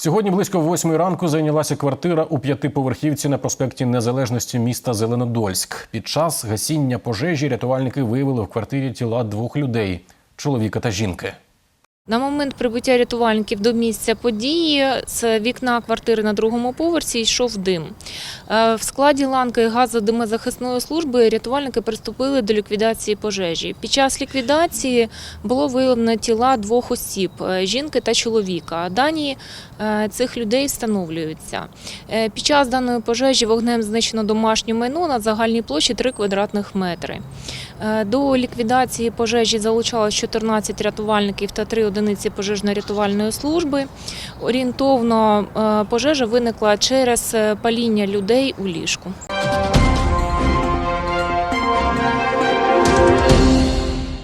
Сьогодні близько восьмої ранку зайнялася квартира у п'ятиповерхівці на проспекті Незалежності міста Зеленодольськ. Під час гасіння пожежі рятувальники виявили в квартирі тіла двох людей чоловіка та жінки. На момент прибуття рятувальників до місця події з вікна квартири на другому поверсі йшов дим. Е, В складі ланки газодимозахисної служби рятувальники приступили до ліквідації пожежі. Під час ліквідації було виявлено тіла двох осіб е, жінки та чоловіка. Дані е, цих людей встановлюються. Під час даної пожежі вогнем знищено домашнє майно на загальній площі 3 квадратних метри. До ліквідації пожежі залучалось 14 рятувальників та 3 одиниці пожежно-рятувальної служби. Орієнтовно е, пожежа виникла через е, паління людей у ліжку.